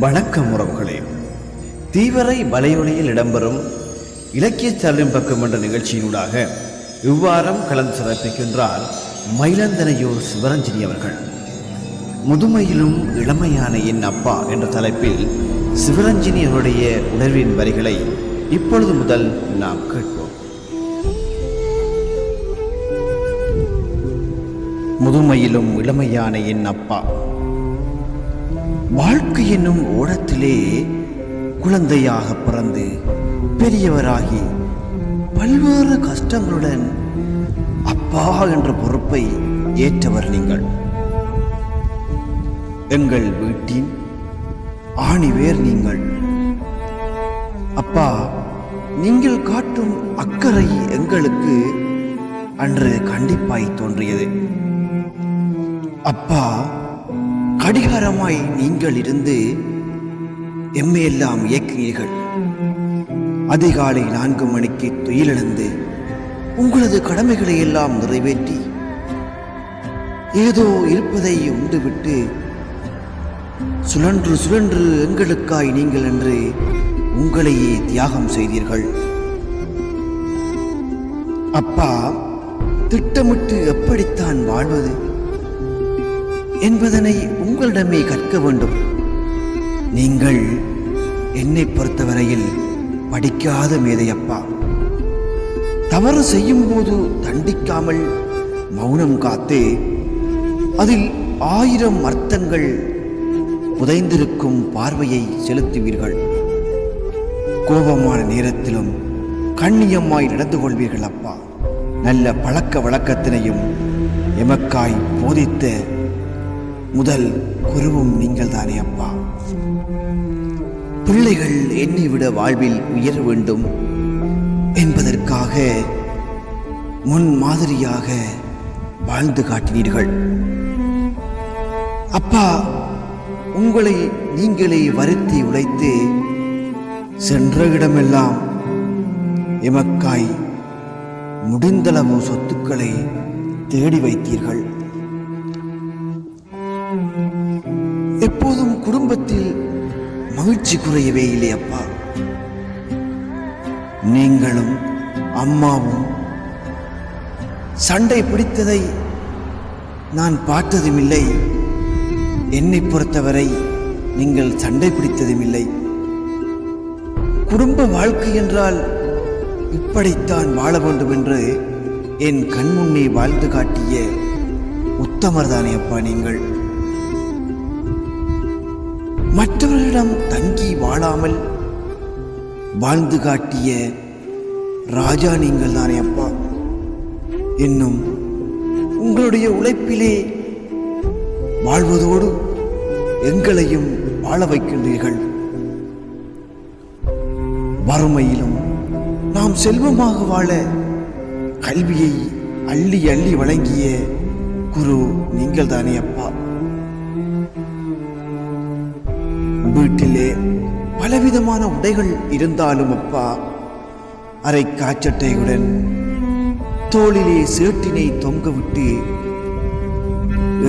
வணக்கம் உறவுகளே. தீவரை வலையொலியில் இடம்பெறும் இலக்கிய பக்கம் என்ற நிகழ்ச்சியினூடாக இவ்வாரம் கலந்து சிறப்பிக்கின்றார் மயிலந்தனையூர் சிவரஞ்சினி அவர்கள். முதுமையிலும் இளமையான என் அப்பா என்ற தலைப்பில் சிவரஞ்சினி அவருடைய உணர்வின் வரிகளை இப்பொழுது முதல் நாம் கேட்போம். முதுமையிலும் இளமையான என் அப்பா வாழ்க்கை என்னும் ஓடத்திலே குழந்தையாக பிறந்து பெரியவராகி பல்வேறு கஷ்டங்களுடன் அப்பா என்ற பொறுப்பை ஏற்றவர் நீங்கள். எங்கள் வீட்டின் ஆணிவேர் நீங்கள். அப்பா நீங்கள் காட்டும் அக்கறை எங்களுக்கு அன்று கண்டிப்பாய் தோன்றியது. அப்பா கடிகாரமாய் நீங்கள் இருந்து எம்மையெல்லாம் இயக்கினீர்கள் அதிகாலை நான்கு மணிக்கு துயிலிழந்து உங்களது கடமைகளை எல்லாம் நிறைவேற்றி ஏதோ இருப்பதை உண்டுவிட்டு சுழன்று சுழன்று எங்களுக்காய் நீங்கள் என்று உங்களையே தியாகம் செய்தீர்கள். அப்பா திட்டமிட்டு எப்படித்தான் வாழ்வது? என்பதனை உங்களிடமே கற்க வேண்டும். நீங்கள் என்னை பொறுத்தவரையில் படிக்காத மேதையப்பா. தவறு செய்யும் போது தண்டிக்காமல் மௌனம் காத்தே அதில் ஆயிரம் அர்த்தங்கள் புதைந்திருக்கும் பார்வையை செலுத்துவீர்கள். கோபமான நேரத்திலும் கண்ணியமாய் நடந்து கொள்வீர்கள் அப்பா நல்ல பழக்க வழக்கத்தினையும் எமக்காய் போதித்த முதல் குருவும் நீங்கள் தானே அப்பா. பிள்ளைகள் என்னை விட வாழ்வில் உயர வேண்டும் என்பதற்காக முன் மாதிரியாக வாழ்ந்து காட்டினீர்கள். அப்பா உங்களை நீங்களே வருத்தி உழைத்து சென்ற இடமெல்லாம் எமக்காய் முடிந்தளவு சொத்துக்களை தேடி வைத்தீர்கள். எப்போதும் குடும்பத்தில் மகிழ்ச்சி குறையவே இல்லை அப்பா. நீங்களும் அம்மாவும் சண்டை பிடித்ததை நான் பார்த்ததும் இல்லை என்னை பொறுத்தவரை நீங்கள் சண்டை பிடித்ததும் இல்லை குடும்ப வாழ்க்கை என்றால் இப்படித்தான் வாழ வேண்டும் என்று என் கண்முன்னே வாழ்ந்து காட்டிய உத்தமர் தானே அப்பா நீங்கள். மற்றவர்களிடம் தங்கி வாழாமல் வாழ்ந்து காட்டிய ராஜா நீங்கள் தானே அப்பா. என்னும் உங்களுடைய உழைப்பிலே வாழ்வதோடு எங்களையும் வாழ வைக்கின்றீர்கள். வறுமையிலும் நாம் செல்வமாக வாழ கல்வியை அள்ளி அள்ளி வழங்கிய குரு நீங்கள் தானே அப்பா. வீட்டிலே பலவிதமான உடைகள் இருந்தாலும் அப்பா அரை காச்சட்டையுடன் தோளிலே சேட்டினை தொங்கவிட்டு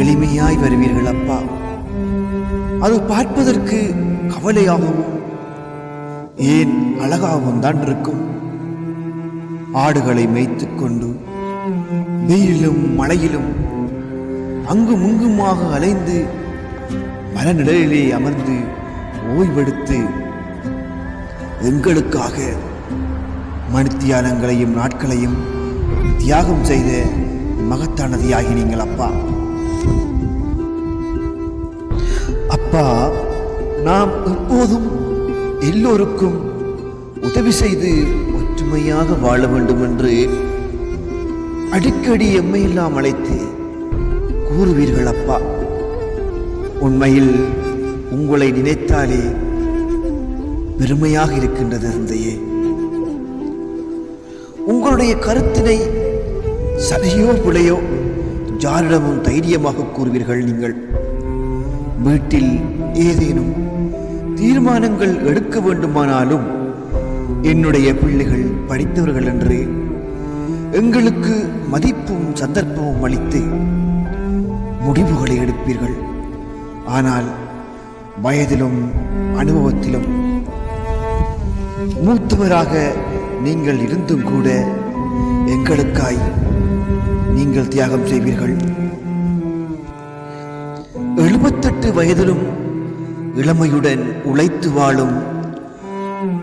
எளிமையாய் வருவீர்கள் அப்பா. அது பார்ப்பதற்கு கவலையாகவும் ஏன் அழகாகவும் தான் இருக்கும். ஆடுகளை மேய்த்துக் கொண்டு வெயிலும் மழையிலும் அங்கும் இங்குமாக அலைந்து மரநிழலிலே அமர்ந்து ஓய்வெடுத்து எங்களுக்காக மணித்தியாலங்களையும் நாட்களையும் தியாகம் செய்த மகத்தானதியாகி நீங்கள் அப்பா. அப்பா நாம் எப்போதும் எல்லோருக்கும் உதவி செய்து ஒற்றுமையாக வாழ வேண்டும் என்று அடிக்கடி எம்மையெல்லாம் அழைத்து கூறுவீர்கள் அப்பா. உண்மையில் உங்களை நினைத்தாலே பெருமையாக இருக்கின்றது தந்தையே. உங்களுடைய கருத்தினை சரியோ பிழையோ யாரிடமும் தைரியமாக கூறுவீர்கள் நீங்கள். வீட்டில் ஏதேனும் தீர்மானங்கள் எடுக்க வேண்டுமானாலும் என்னுடைய பிள்ளைகள் படித்தவர்கள் என்று எங்களுக்கு மதிப்பும் சந்தர்ப்பமும் அளித்து முடிவுகளை எடுப்பீர்கள். ஆனால் வயதிலும் அனுபவத்திலும். மூத்தவராக நீங்கள் இருந்தும் கூட எங்களுக்காய் நீங்கள் தியாகம் செய்வீர்கள். எழுபத்தெட்டு வயதிலும் இளமையுடன் உழைத்து வாழும்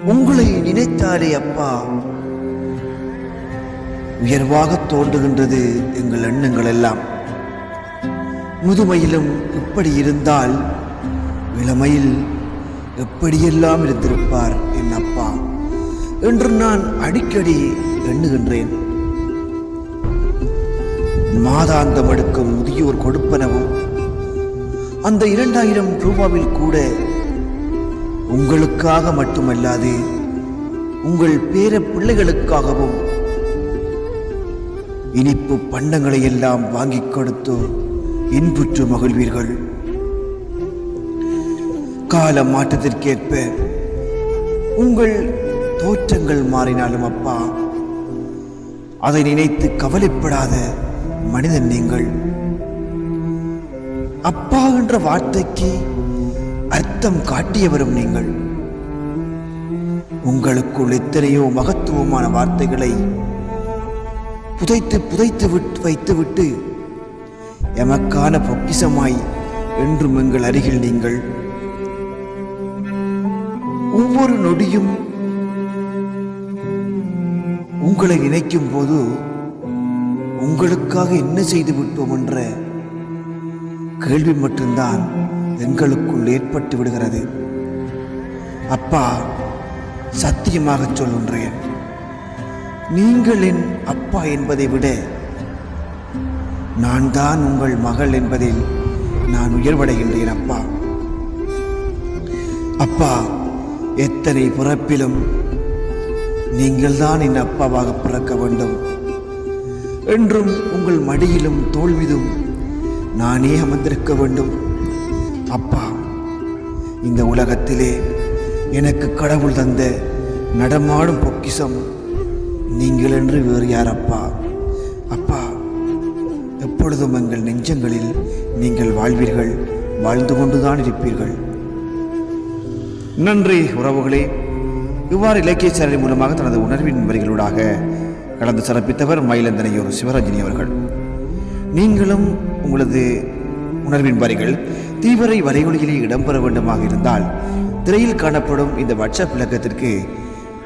உங்களை நினைத்தாலே அப்பா உயர்வாக தோன்றுகின்றது எங்கள் எண்ணங்கள் எல்லாம் முதுமையிலும் இப்படி இருந்தால் இளமையில் எப்படியெல்லாம் இருந்திருப்பார் என் அப்பா என்று நான் அடிக்கடி எண்ணுகின்றேன். மாதாந்தம் எடுக்கும் முதியோர் கொடுப்பனவும் அந்த இரண்டாயிரம் ரூபாவில் கூட உங்களுக்காக மட்டுமல்லாது உங்கள் பேர பிள்ளைகளுக்காகவும் இனிப்பு பண்டங்களை எல்லாம் வாங்கிக் கொடுத்து இன்புற்று மகிழ்வீர்கள். கால மாற்றத்திற்கேற்ப உங்கள் தோற்றங்கள் மாறினாலும் அப்பா அதை நினைத்து கவலைப்படாத மனிதன் நீங்கள். அப்பா என்ற வார்த்தைக்கு அர்த்தம் காட்டியவரும் நீங்கள். உங்களுக்குள் எத்தனையோ மகத்துவமான வார்த்தைகளை புதைத்து புதைத்து விட்டு வைத்துவிட்டு எமக்கான பொக்கிசமாய் என்றும் எங்கள் அருகில் நீங்கள் ஒவ்வொரு நொடியும் உங்களை நினைக்கும் போது உங்களுக்காக என்ன செய்து விட்டோம் என்ற கேள்வி மட்டும்தான் எங்களுக்குள் ஏற்பட்டு விடுகிறது. அப்பா சத்தியமாக சொல்லுன்றேன் நீங்கள் என் அப்பா என்பதை விட நான் தான் உங்கள் மகள் என்பதில் நான் உயர்வடைகின்றேன் அப்பா. அப்பா எத்தனை பிறப்பிலும் நீங்கள் தான் என் அப்பாவாக பிறக்க வேண்டும். என்றும் உங்கள் மடியிலும் தோல் மீதும் நானே அமர்ந்திருக்க வேண்டும். அப்பா இந்த உலகத்திலே எனக்கு கடவுள் தந்த நடமாடும் பொக்கிஷம் நீங்கள் என்று வேறு யார் அப்பா அப்பா எப்பொழுதும் எங்கள் நெஞ்சங்களில் நீங்கள் வாழ்வீர்கள் வாழ்ந்து கொண்டுதான் இருப்பீர்கள். நன்றி உறவுகளே. இவ்வாறு இலக்கிய சேனல் மூலமாக தனது உணர்வின் வரிகளூடாக கலந்து சிறப்பித்தவர் மயிலந்தனையூர் சிவரஞ்சனி அவர்கள். நீங்களும் உங்களது உணர்வின் வரிகள் தீவிரை வரையொலியிலே இடம்பெற வேண்டுமாக இருந்தால் திரையில் காணப்படும் இந்த வாட்ஸ்அப் இலக்கத்திற்கு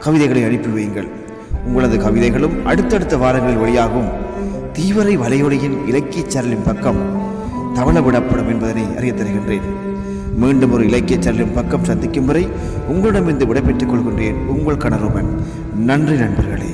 கவிதைகளை அனுப்பி வையுங்கள். உங்களது கவிதைகளும் அடுத்தடுத்த வாரங்களில் வெளியாகும் தீவிரை வலையொலியின் இலக்கிய சேனலின் பக்கம் தவளவிடப்படும் என்பதனை அறியத் தருகின்றேன். மீண்டும் ஒரு இலக்கிய சேனலின் பக்கம் சந்திக்கும் வரை உங்களிடமிருந்து விடைபெற்றுக் கொள்கின்றேன் உங்கள் கணருமன் நன்றி நண்பர்களே.